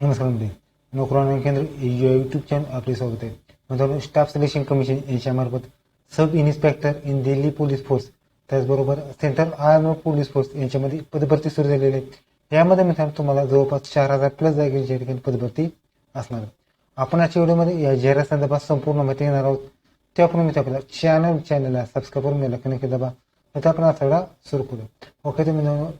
नमस्कार मंडळी. नोकरी केंद्र या यूट्यूब चॅनल आपले स्वागत आहे. मित्रांनो स्टाफ सिलेक्शन कमिशन यांच्यामार्फत sub inspector in Delhi police force त्याचबरोबर सेंट्रल आर्म पोलीस फोर्स यांच्यामध्ये पदभरती सुरू झालेली आहे. यामध्ये मित्रांनो तुम्हाला जवळपास चार हजार प्लस जागेच्या ठिकाणी पदभरती असणार आपण आजच्या व्हिडिओमध्ये या जाहिरात संदर्भात संपूर्ण माहिती घेणार आहोत. त्यापूर्वी मी आपल्या चॅनल चॅनलला सबस्क्राईब करून मला कनेक्ट दाबा. तर आपण असा सुरू करू ओके तर मित्रांनो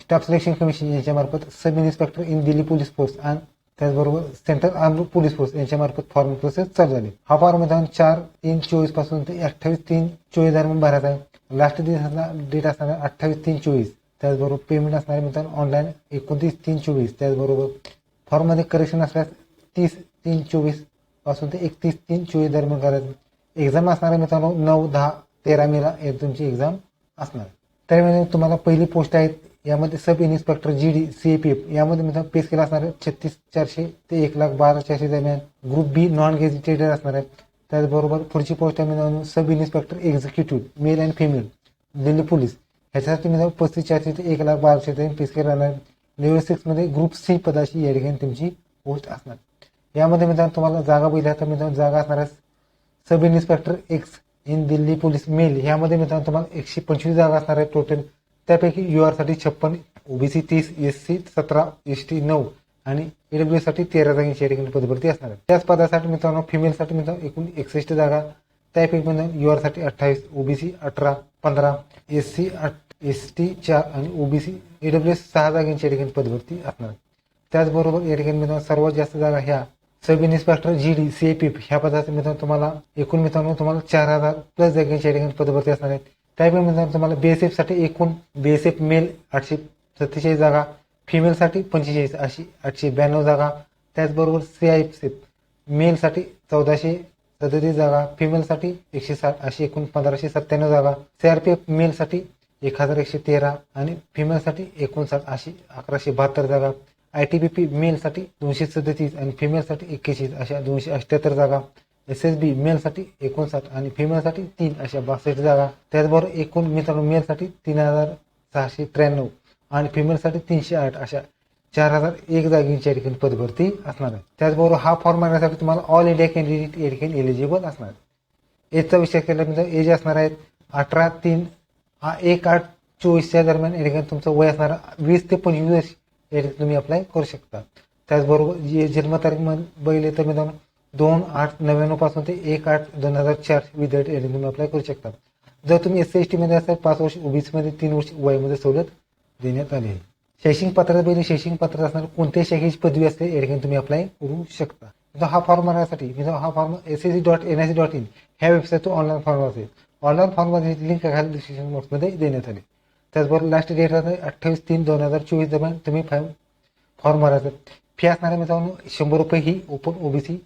स्टाफ सिलेक्शन कमिशन यांच्यामार्फत sub inspector in Delhi police force आणि त्याचबरोबर सेंट्रल आर्म पोलीस फोर्स यांच्यामार्फत फॉर्म प्रोसेस चालू झाली हा फॉर्म मित्रांनो चार तीन चोवीसपासून ते अठ्ठावीस तीन चोवीस दरम्यान भरायचा आहे लास्ट दिवसाचा डेट असणार अठ्ठावीस तीन चोवीस त्याचबरोबर पेमेंट असणार मित्रांनो ऑनलाईन एकोणतीस तीन चोवीस त्याचबरोबर फॉर्ममध्ये करेक्शन असल्यास तीस तीन चोवीसपासून ते एकतीस तीन चोवीस दरम्यान करायचं एक्झाम असणाऱ्या मित्रांनो नऊ दहा तेरा मेला या तुमची एक्झाम असणार त्यामुळे तुम्हाला पहिली पोस्ट आहेत यामध्ये sub inspector G D C P F यामध्ये मित्रांनो पे स्केल असणार आहे छत्तीस चारशे ते एक लाख बारा चारशे दरम्यान. ग्रुप बी नॉन गेजिटेटेड असणार आहे. त्याचबरोबर पुढची पोस्ट आहे मित्रांनो sub inspector executive male and female Delhi police. ह्याच्यासाठी मित्रांनो पस्तीस चारशे ते एक लाख बाराशे दरम्यान पे स्केल राहणार लेवल सिक्समध्ये ग्रुप सी पदाची या ठिकाणी तुमची पोस्ट असणार यामध्ये मित्रांनो तुम्हाला जागा बघितल्या तर मित्रांनो जागा असणार आहे. Sub inspector ex in Delhi police male ह्यामध्ये मित्रांनो तुम्हाला एकशे पंचवीस जागा असणार आहे. टोटल त्यापैकी यू आरसाठी छप्पन ओबीसी तीस एस सी सतरा एस टी नऊ आणि ईडब्ल्यू साठी तेरा जागांची या ठिकाणी पदभरती असणार आहे त्याच पदासाठी मित्रांनो फिमेलसाठी मित्रांनो एकूण एकसष्ट जागा. त्यापैकी मित्रांनो यू आरसाठी अठ्ठावीस ओबीसी अठरा पंधरा एस सी एस टी चार आणि ओबीसी ईडब्ल्यू एस सहा जागांची या ठिकाणी पदभरती असणार त्याचबरोबर या ठिकाणी मित्रांनो सर्वात जास्त जागा ह्या sub inspector G D C A P ह्या पदाचे मित्रांनो तुम्हाला एकूण मित्रांनो तुम्हाला चार हजार प्लस जागांची या ठिकाणी पदभरती असणार आहेत. त्याप्रमाणे मित्रांनो तुम्हाला बीएसएफसाठी एकूण बीएसएफ मेल आठशे सत्तेचाळीस जागा फिमेलसाठी पंचेचाळीस अशी आठशे ब्याण्णव जागा. त्याचबरोबर सी आय एफ मेलसाठी चौदाशे सदतीस जागा फिमेलसाठी एकशे साठ अशी एकूण पंधराशे सत्त्याण्णव जागा. सीआरपीएफ मेलसाठी एक हजार एकशे तेरा आणि फिमेलसाठी एकोणसाठ अशी अकराशे बहात्तर जागा. आय टी बी पी मेलसाठी दोनशे सदतीस आणि फिमेलसाठी एक्केचाळीस अशा दोनशे अठ्ठ्याहत्तर जागा. एस एस बी मेलसाठी एकोणसाठ आणि फिमेलसाठी तीन अशा बासष्ट जागा. त्याचबरोबर एकूण मित्रांनो मेलसाठी तीन हजार सहाशे त्र्याण्णव आणि फिमेलसाठी तीनशे आठ अशा चार हजार एक जागींच्या ठिकाणी पदभरती असणार आहे. त्याचबरोबर हा फॉर्म भरण्यासाठी तुम्हाला ऑल इंडिया कॅन्डिडेट या ठिकाणी एलिजिबल असणार आहे. एजचा विचार केल्यानंतर एज असणार आहेत अठरा तीन हा एक आठ चोवीसच्या दरम्यान या ठिकाणी तुमचं वय असणार वीस ते पंचवीस वर्ष या ठिकाणी तुम्ही अप्लाय करू शकता. त्याचबरोबर जे जन्मतारीख बघितले तर मित्रांनो दोन आठ नव्याण्णवपासून ते एक आठ दोन हजार चार विद्यार्थी या तुम्ही अप्लाय करू शकता जर तुम्ही एस सी एसमध्ये असाल पाच वर्ष ओबीसी मध्ये तीन वर्ष वयामध्ये सवलत देण्यात आली आहे. शैक्षणिक पात्रता पहिले शैक्षणिक पात्रता असणार कोणत्याही शाखेची पदवी असते या ठिकाणी तुम्ही अप्लाय करू शकता. हा फॉर्म भरण्यासाठी म्हणजे हा form S S C dot N I C dot in ह्या वेबसाईट ऑनलाईन फॉर्म असेल. ऑनलाईन फॉर्ममध्ये लिंक खाली डिस्क्रिप्शन बॉक्समध्ये देण्यात आली. त्याचबरोबर लास्ट डेट राहते अठ्ठावीस तीन दोन हजार चोवीस दरम्यान तुम्ही फॉर्म फॉर्म भरायचा. फी असणाऱ्या मित्रांनो शंभर रुपये ही open OBC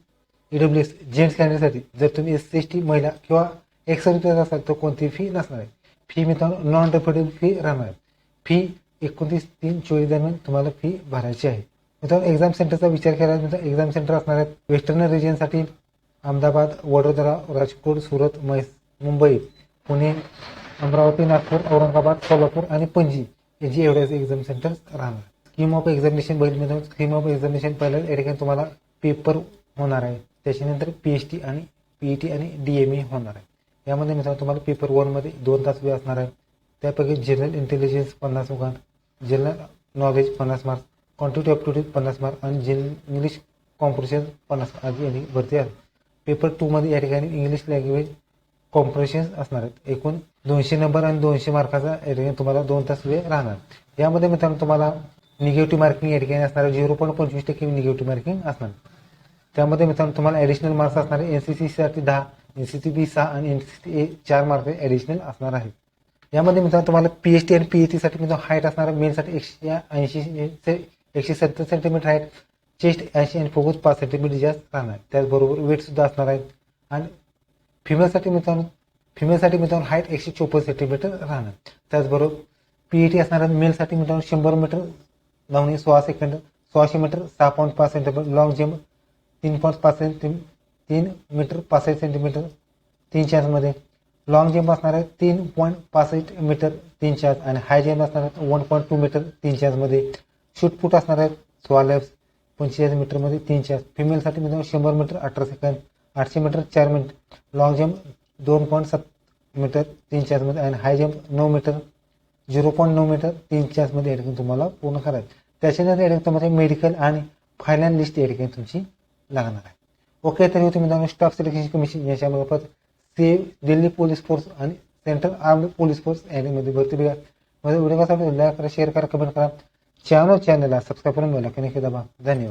E W S gents कॅन्डिडेटसाठी जर तुम्ही एस सी एस टी महिला किंवा एक्स असाल तर कोणती फी नसणार आहे. फी मित्रांनो नॉन रिफंडेबल फी राहणार आहे. फी एकोणतीस तीन चोवीस दरम्यान तुम्हाला फी भरायची आहे. मित्रांनो एक्झाम सेंटरचा विचार केला मित्रांनो एक्झाम सेंटर असणार आहेत वेस्टर्न रिजनसाठी अहमदाबाद वडोदरा राजकोट सुरत मैस मुंबई पुणे अमरावती नागपूर औरंगाबाद सोलापूर आणि पणजी यांची एवढ्याच एक्झाम सेंटर राहणार स्कीम ऑफ एक्झामिनेशन बघितलं मित्रांनो स्कीम ऑफ एक्झामिनेशन पहिल्या या ठिकाणी तुम्हाला पेपर होणार आहे. त्याच्यानंतर पी एच टी आणि पी ई टी आणि डी एम ए होणार आहे. यामध्ये मित्रांनो तुम्हाला पेपर वनमध्ये दोन तास वेळ असणार आहे. त्यापैकी जनरल इंटेलिजन्स पन्नास मार्क जनरल नॉलेज पन्नास मार्क्स क्वांटिटी ऑप्टिट्यूड पन्नास मार्क आणि जन इंग्लिश कॉम्प्रिशन पन्नास आधी यांनी भरती आहे. पेपर टूमध्ये या ठिकाणी इंग्लिश लँग्वेज कॉम्प्रिशन असणार आहेत. एकूण दोनशे नंबर आणि दोनशे मार्काचा या ठिकाणी तुम्हाला दोन तास वेळ राहणार. यामध्ये मित्रांनो तुम्हाला निगेटिव्ह मार्किंग या ठिकाणी असणार झिरो पॉईंट पंचवीस टक्के निगेटिव्ह मार्किंग असणार. त्यामध्ये मित्रांनो तुम्हाला ॲडिशनल मार्क्स असणार आहे एनसीसी साठी दहा एनसीसी बी सहा आणि एनसीसी ए चार मार्क ॲडिशनल असणार आहेत. यामध्ये मित्रांनो तुम्हाला पीएचटी आणि एच साठी मित्रांनो हाईट असणार आहे मेनसाठी एकशे ऐंशी एकशे सत्तर सेंटीमीटर हाईट चेस्ट ऐंशी आणि फोकस पाच सेंटीमीटर जास्त राहणार. त्याचबरोबर वेट सुद्धा असणार आहे. आणि फिमेलसाठी मित्रांनो फिमेलसाठी मित्रांनो हाईट एकशे चोपन्न सेंटीमीटर राहणार. त्याचबरोबर पीएटी असणार आहे मेलसाठी मित्रांनो शंभर मीटर धावणे सोळा सेकंड सोळाशे मीटर सहा पॉईंट पाच सेंटीमीटर लॉंग जम्प तीन पॉईंट पाच सेंटी तीन मीटर पासष्ट सेंटीमीटर तीन चार्जमध्ये लॉंग जम्प असणार आहे तीन पॉईंट पासष्ट मीटर तीन चार्ज आणि हाय जम्प असणार आहे वन पॉईंट टू मीटर तीन चार्जमध्ये शूटपूट असणार आहेत सोळा लेफ्ट पंचेचाळीस मीटरमध्ये तीन चार. फिमेलसाठी मित्रांनो शंभर मीटर अठरा सेकंद आठशे मीटर चार मिनिट लॉंग जम्प दोन पॉईंट सात मीटर तीन चार्जमध्ये आणि हाय जम्प नऊ मीटर झिरो पॉईंट नऊ मीटर तीन चार्जमध्ये या तुम्हाला पूर्ण करायचं. त्याच्यानंतर या तुम्हाला मेडिकल आणि फायनल लिस्ट या तुमची लागणार आहे. ओके तर होते मित्रांनो स्टाफ सिलेक्शन कमिशन याच्यामार्फत सी दिल्ली पोलीस फोर्स आणि सेंट्रल आर्म्ड पोलीस फोर्स यामध्ये भरती बघा. माझा व्हिडिओ कसा लाईक करा शेअर करा कमेंट करा. चॅनल चॅनलला सबस्क्राईब करून मिळाला कनेक्ट दाबा धन्यवाद.